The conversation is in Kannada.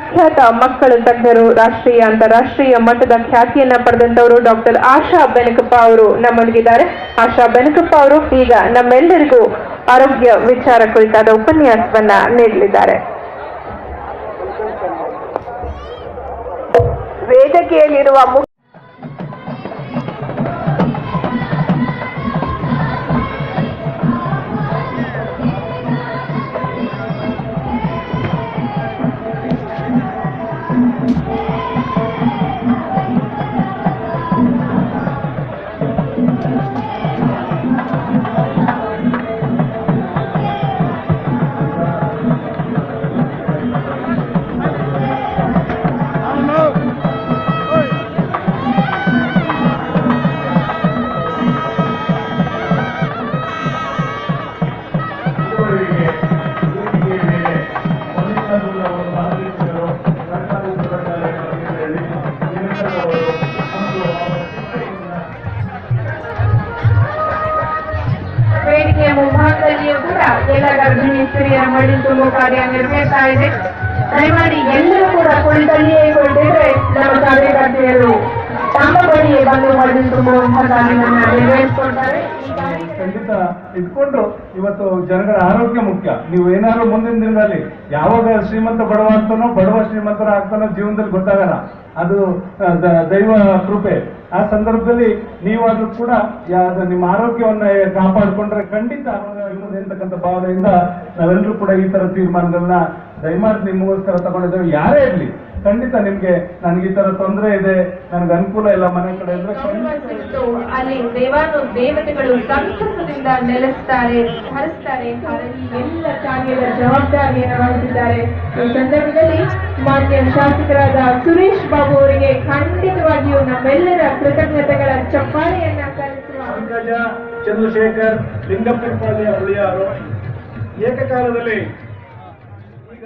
ಪ್ರಖ್ಯಾತ ಮಕ್ಕಳ ತಜ್ಞರು ರಾಷ್ಟ್ರೀಯ, ಅಂತಾರಾಷ್ಟ್ರೀಯ ಮಟ್ಟದ ಖ್ಯಾತಿಯನ್ನ ಪಡೆದಂತವರು ಡಾಕ್ಟರ್ ಆಶಾ ಬೆನಕಪ್ಪ ಅವರು ನಮ್ಮೊಂದಿಗಿದ್ದಾರೆ. ಆಶಾ ಬೆನಕಪ್ಪ ಅವರು ಈಗ ನಮ್ಮೆಲ್ಲರಿಗೂ ಆರೋಗ್ಯ ವಿಚಾರ ಕುರಿತಾದ ಉಪನ್ಯಾಸವನ್ನ ನೀಡಲಿದ್ದಾರೆ. ವೇದಿಕೆಯಲ್ಲಿರುವ ಎಲ್ಲ ಗರ್ಭಿಣಿ ಸ್ತ್ರೀಯರ ಮಡಿ ತುಂಬುವ ಕಾರ್ಯ ನಿರ್ವಹಿಸ್ತಾ ಇದೆ. ದಯಮಾಡಿ ಎಲ್ಲರೂ ಕೂಡ ಕುಳಿತಲ್ಲಿಯೇ ಕುಳಿತಿದ್ರೆ ನಮ್ಮ ಕಾರ್ಯಕರ್ತೆಯರು ತಮ್ಮ ಬಳಿಯೇ ಬಂದು ಮಡಿ ತುಂಬುವಂತಹ ಕಾರ್ಯವನ್ನು ಖಂಡಿತ ಇಟ್ಕೊಂಡು ಇವತ್ತು ಜನಗಳ ಆರೋಗ್ಯ ಮುಖ್ಯ. ನೀವು ಏನಾದ್ರು ಮುಂದಿನ ದಿನದಲ್ಲಿ ಯಾವಾಗ ಶ್ರೀಮಂತ ಬಡವ ಬಡವ ಶ್ರೀಮಂತರ ಆಗ್ತಾನೋ ಜೀವನದಲ್ಲಿ ಗೊತ್ತಾಗಲ್ಲ. ಅದು ದೈವ ಕೃಪೆ. ಆ ಸಂದರ್ಭದಲ್ಲಿ ನೀವಾದ್ರೂ ಕೂಡ ನಿಮ್ಮ ಆರೋಗ್ಯವನ್ನ ಕಾಪಾಡಿಕೊಂಡ್ರೆ ಖಂಡಿತ ಇರ್ತದೆ ಅಂತಕ್ಕಂಥ ಭಾವನೆಯಿಂದ ನಾವೆಲ್ಲರೂ ಕೂಡ ಈ ತರ ತೀರ್ಮಾನಗಳನ್ನ ದಯಮಾಡಿ ನಿಮಗೋಸ್ಕರ ತಗೊಂಡಿದ್ದೇವೆ. ಯಾರೇ ಇರಲಿ, ಖಂಡಿತ ನಿಮ್ಗೆ ನನಗೆ ಈ ತರ ತೊಂದರೆ ಇದೆ, ನನಗೆ ಅನುಕೂಲ ಇಲ್ಲ ಮನೆ ಕಡೆ ಖಂಡಿತ ಅಲ್ಲಿ ದೇವಾನು ದೇವತೆಗಳು ಸಂತಸದಿಂದ ನೆಲೆಸ್ತಾರೆ ಹರಿಸ್ತಾರೆ ಎಲ್ಲ ಕಾರ್ಯದ ಜವಾಬ್ದಾರಿಯನ್ನು ವಹಿಸಿದ್ದಾರೆ. ಈ ಸಂದರ್ಭದಲ್ಲಿ ಮಾನ್ಯ ಶಾಸಕರಾದ ಸುರೇಶ್ ನಮ್ಮೆಲ್ಲರ ಕೃತಜ್ಞತೆಗಳ ಚಪ್ಪಾಳೆಯನ್ನ ಕಲಿಸುವ ಪಂಕಜ ಚಂದ್ರಶೇಖರ್ ಲಿಂಗಪ್ಪಿಪಾಳ್ಯ ಹುಳಿಯಾರು ಏಕಕಾಲದಲ್ಲಿ ಈಗ